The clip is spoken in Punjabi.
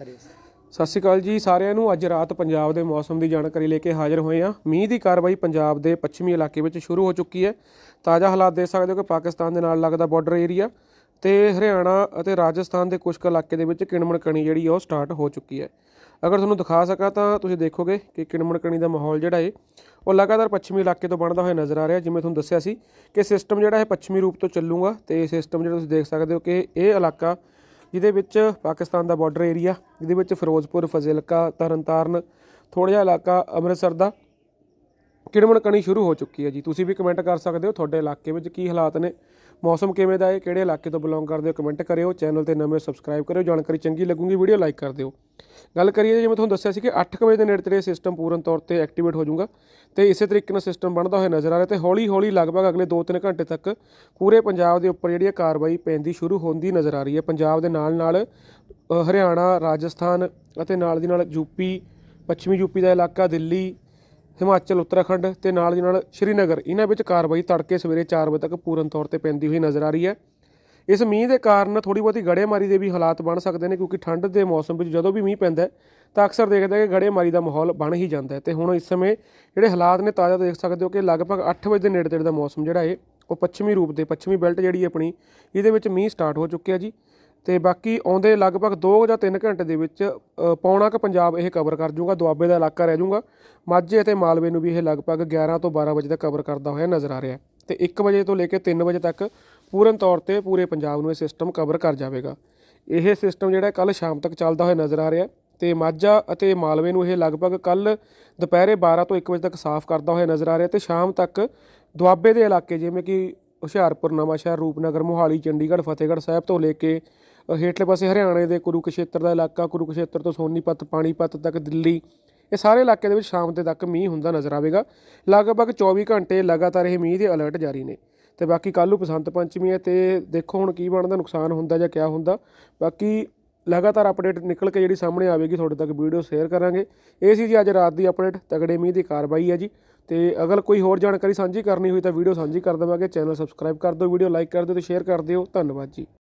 ਸਤਿ ਸ਼੍ਰੀ ਅਕਾਲ ਜੀ, ਸਾਰਿਆਂ ਨੂੰ ਅੱਜ ਰਾਤ ਪੰਜਾਬ ਦੇ ਮੌਸਮ ਦੀ ਜਾਣਕਾਰੀ ਲੈ ਕੇ ਹਾਜ਼ਰ ਹੋਏ ਹਾਂ। ਮੀਂਹ ਦੀ ਕਾਰਵਾਈ ਪੰਜਾਬ ਦੇ ਪੱਛਮੀ ਇਲਾਕੇ ਵਿੱਚ ਸ਼ੁਰੂ ਹੋ ਚੁੱਕੀ ਹੈ। ਤਾਜ਼ਾ ਹਾਲਾਤ ਦੇਖ ਸਕਦੇ ਹੋ ਕਿ ਪਾਕਿਸਤਾਨ ਦੇ ਨਾਲ ਲੱਗਦਾ ਬਾਰਡਰ ਏਰੀਆ ਤੇ ਹਰਿਆਣਾ ਅਤੇ ਰਾਜਸਥਾਨ ਦੇ ਕੁਝ ਕੁ ਇਲਾਕੇ ਦੇ ਵਿੱਚ ਕਿਣਮਣ ਕਣੀ ਜਿਹੜੀ ਆ ਉਹ ਸਟਾਰਟ ਹੋ ਚੁੱਕੀ ਹੈ। ਅਗਰ ਤੁਹਾਨੂੰ ਦਿਖਾ ਸਕਾਂ ਤਾਂ ਤੁਸੀਂ ਦੇਖੋਗੇ ਕਿ ਕਿਣਮਣ ਕਣੀ ਦਾ ਮਾਹੌਲ ਜਿਹੜਾ ਹੈ ਉਹ ਲਗਾਤਾਰ ਪੱਛਮੀ ਇਲਾਕੇ ਤੋਂ ਬਣਦਾ ਹੋਇਆ ਨਜ਼ਰ ਆ ਰਿਹਾ। ਜਿਵੇਂ ਤੁਹਾਨੂੰ ਦੱਸਿਆ ਸੀ ਕਿ ਸਿਸਟਮ ਜਿਹੜਾ ਹੈ ਪੱਛਮੀ ਰੂਪ ਤੋਂ ਚੱਲੂਗਾ ਤੇ ਸਿਸਟਮ ਜਿਹੜਾ ਤੁਸੀਂ ਦੇਖ ਸਕਦੇ ਹੋ ਕਿ ਇਹ ਇਲਾਕਾ ਜਿਹਦੇ ਵਿੱਚ ਪਾਕਿਸਤਾਨ ਦਾ ਬਾਰਡਰ ਏਰੀਆ ਜਿਹਦੇ ਵਿੱਚ ਫਿਰੋਜ਼ਪੁਰ, ਫਜ਼ਿਲਕਾ, ਤਰਨਤਾਰਨ, ਥੋੜ੍ਹਾ ਜਿਹਾ ਇਲਾਕਾ ਅੰਮ੍ਰਿਤਸਰ ਦਾ ਕਿਣਮਣ ਕਣੀ ਸ਼ੁਰੂ ਹੋ ਚੁੱਕੀ ਹੈ ਜੀ? ਤੁਸੀਂ ਵੀ ਕਮੈਂਟ ਕਰ ਸਕਦੇ ਹੋ ਤੁਹਾਡੇ ਇਲਾਕੇ ਵਿੱਚ ਕੀ ਹਾਲਾਤ ਨੇ, ਮੌਸਮ ਕਿਵੇਂ ਦਾ ਹੈ, ਕਿਹੜੇ ਇਲਾਕੇ ਤੋਂ ਬਿਲੋਂਗ ਕਰਦੇ ਹੋ ਕਮੈਂਟ ਕਰਿਓ ਚੈਨਲ ਤੇ ਨਵੇਂ ਸਬਸਕ੍ਰਾਈਬ ਕਰਿਓ, ਜਾਣਕਾਰੀ ਚੰਗੀ ਲੱਗੂਗੀ ਵੀਡੀਓ ਲਾਈਕ ਕਰ ਦਿਓ। ਗੱਲ ਕਰੀਏ ਜਿਵੇਂ ਤੁਹਾਨੂੰ ਦੱਸਿਆ ਸੀ ਕਿ 8 ਵਜੇ ਦੇ ਨੇੜੇ ਤੇੜੇ ਸਿਸਟਮ ਪੂਰਨ ਤੌਰ ਤੇ ਐਕਟੀਵੇਟ ਹੋ ਜਾਊਗਾ, ਤੇ ਇਸੇ ਤਰੀਕੇ ਨਾਲ ਸਿਸਟਮ ਬਣਦਾ ਹੋਇਆ ਨਜ਼ਰ ਆ ਰਿਹਾ ਤੇ ਹੌਲੀ ਹੌਲੀ ਲਗਭਗ ਅਗਲੇ 2-3 ਘੰਟੇ ਤੱਕ ਪੂਰੇ ਪੰਜਾਬ ਦੇ ਉੱਪਰ ਜਿਹੜੀ ਇਹ ਕਾਰਵਾਈ ਪੈਂਦੀ ਸ਼ੁਰੂ ਹੁੰਦੀ ਨਜ਼ਰ ਆ ਰਹੀ ਹੈ। ਪੰਜਾਬ ਦੇ ਨਾਲ ਨਾਲ ਹਰਿਆਣਾ, ਰਾਜਸਥਾਨ ਅਤੇ ਨਾਲ ਦੀ ਨਾਲ ਯੂਪੀ ਪੱਛਮੀ ਯੂਪੀ ਦਾ ਇਲਾਕਾ, ਦਿੱਲੀ ਹਿਮਾਚਲ, ਉੱਤਰਾਖੰਡ ਤੇ ਨਾਲ ਦੀ ਨਾਲ ਸ਼੍ਰੀਨਗਰ। ਇਹਨਾਂ ਵਿੱਚ ਕਾਰਵਾਈ ਤੜਕੇ ਸਵੇਰੇ 4 ਵਜੇ ਤੱਕ ਪੂਰਨ ਤੌਰ ਤੇ ਪੈਂਦੀ ਹੋਈ ਨਜ਼ਰ ਆ ਰਹੀ ਹੈ। ਇਸ ਮੀਂਹ ਦੇ ਕਾਰਨ ਥੋੜੀ ਬਹੁਤੀ ਗੜੇਮਾਰੀ ਦੇ ਵੀ ਹਾਲਾਤ ਬਣ ਸਕਦੇ ਨੇ, ਕਿਉਂਕਿ ਠੰਡ ਦੇ ਮੌਸਮ ਵਿੱਚ ਜਦੋਂ ਵੀ ਮੀਂਹ ਪੈਂਦਾ ਤਾਂ ਅਕਸਰ ਦੇਖਦੇ ਹਾਂ ਕਿ ਗੜੇਮਾਰੀ ਦਾ ਮਾਹੌਲ ਬਣ ਹੀ ਜਾਂਦਾ ਹੈ। ਤੇ ਹੁਣ ਇਸ ਸਮੇਂ ਜਿਹੜੇ ਹਾਲਾਤ ਨੇ, ਤਾਜ਼ਾ ਦੇਖ ਸਕਦੇ ਹੋ ਕਿ ਲਗਭਗ 8 ਵਜੇ ਦੇ ਨੇੜੇ ਤੇੜੇ ਦਾ ਮੌਸਮ ਜਿਹੜਾ ਹੈ, ਉਹ ਪੱਛਮੀ ਰੂਪ ਦੇ, ਪੱਛਮੀ ਬੈਲਟ ਜਿਹੜੀ ਆਪਣੀ, ਇਹਦੇ ਵਿੱਚ ਮੀਂਹ ਸਟਾਰਟ ਹੋ ਚੁੱਕਿਆ ਜੀ। ਤੇ ਬਾਕੀ ਆਉਂਦੇ ਲਗਭਗ 2 ਜਾਂ 3 ਘੰਟੇ ਦੇ ਵਿੱਚ ਅ, ਪੌਣਾ ਕੁ ਪੰਜਾਬ ਇਹ ਕਵਰ ਕਰ ਜੂਗਾ ਦੁਆਬੇ ਦਾ ਇਲਾਕਾ ਰਹਿ ਜੂਗਾ। ਮਾਝੇ ਅਤੇ ਮਾਲਵੇ ਨੂੰ ਵੀ ਇਹ ਲਗਭਗ 11 ਤੋਂ 12 ਵਜੇ ਤੱਕ ਕਵਰ ਕਰਦਾ ਹੋਇਆ ਨਜ਼ਰ ਆ ਰਿਹਾ ਹੈ। ਤੇ 1 ਵਜੇ ਤੋਂ ਲੈ ਕੇ 3 ਵਜੇ ਤੱਕ ਪੂਰਨ ਤੌਰ ਤੇ ਪੂਰੇ ਪੰਜਾਬ ਨੂੰ ਇਹ ਸਿਸਟਮ ਕਵਰ ਕਰ ਜਾਵੇਗਾ। ਇਹ ਸਿਸਟਮ ਜਿਹੜਾ ਕੱਲ ਸ਼ਾਮ ਤੱਕ ਚੱਲਦਾ ਹੋਇਆ ਨਜ਼ਰ ਆ ਰਿਹਾ ਹੈ ਤੇ ਮਾਝਾ ਅਤੇ ਮਾਲਵੇ ਨੂੰ ਇਹ ਲਗਭਗ ਕੱਲ ਦੁਪਹਿਰੇ 12 ਤੋਂ 1 ਵਜੇ ਤੱਕ ਸਾਫ਼ ਕਰਦਾ ਹੋਇਆ ਨਜ਼ਰ ਆ ਰਿਹਾ ਤੇ ਸ਼ਾਮ ਤੱਕ ਦੁਆਬੇ ਦੇ ਇਲਾਕੇ ਜਿਵੇਂ ਕਿ ਹੁਸ਼ਿਆਰਪੁਰ ਨਵਾਂਸ਼ਹਿਰ ਰੂਪਨਗਰ ਮੋਹਾਲੀ ਚੰਡੀਗੜ੍ਹ ਫਤਿਹਗੜ੍ਹ ਸਾਹਿਬ ਤੋਂ ਲੈ ਕੇ ਹੇਠਲੇ ਪਾਸੇ ਹਰਿਆਣੇ ਦੇ ਕੁਰੂਕਸ਼ੇਤਰ ਦਾ ਇਲਾਕਾ, ਕੁਰੂਕਸ਼ੇਤਰ ਤੋਂ ਸੋਨੀਪਤ, ਪਾਣੀਪਤ ਤੱਕ ਦਿੱਲੀ, ਇਹ ਸਾਰੇ ਇਲਾਕੇ ਦੇ ਵਿੱਚ ਸ਼ਾਮ ਦੇ ਤੱਕ ਮੀਂਹ ਹੁੰਦਾ ਨਜ਼ਰ ਆਵੇਗਾ। ਲਗਭਗ 24 ਘੰਟੇ ਲਗਾਤਾਰ ਇਹ ਮੀਂਹ ਦੇ ਅਲਰਟ ਜਾਰੀ ਨੇ। ਤੇ ਬਾਕੀ ਕੱਲ੍ਹ ਨੂੰ ਬਸੰਤ ਪੰਚਮੀ ਹੈ ਤੇ ਦੇਖੋ ਹੁਣ ਕੀ ਬਣਦਾ, ਨੁਕਸਾਨ ਹੁੰਦਾ ਜਾਂ ਕਿਆ ਹੁੰਦਾ। ਬਾਕੀ ਲਗਾਤਾਰ ਅਪਡੇਟ ਨਿਕਲ ਕੇ ਜਿਹੜੀ ਸਾਹਮਣੇ ਆਵੇਗੀ, ਤੁਹਾਡੇ ਤੱਕ ਵੀਡੀਓ ਸ਼ੇਅਰ ਕਰਾਂਗੇ। ਇਹ ਸੀ ਜੀ ਅੱਜ ਰਾਤ ਦੀ ਅਪਡੇਟ ਤਗੜੇ ਮੀਂਹ ਦੀ ਕਾਰਵਾਈ ਹੈ ਜੀ। ਤੇ ਅਗਰ ਕੋਈ ਹੋਰ ਜਾਣਕਾਰੀ ਸਾਂਝੀ ਕਰਨੀ ਹੋਈ ਤਾਂ ਵੀਡੀਓ ਸਾਂਝੀ ਕਰ ਦੇਵਾਂਗੇ। ਚੈਨਲ ਸਬਸਕ੍ਰਾਈਬ ਕਰ ਦਿਓ ਵੀਡੀਓ ਲਾਈਕ ਕਰ ਦਿਓ ਤੇ ਸ਼ੇਅਰ ਕਰ ਦਿਓ। ਧੰਨਵਾਦ ਜੀ।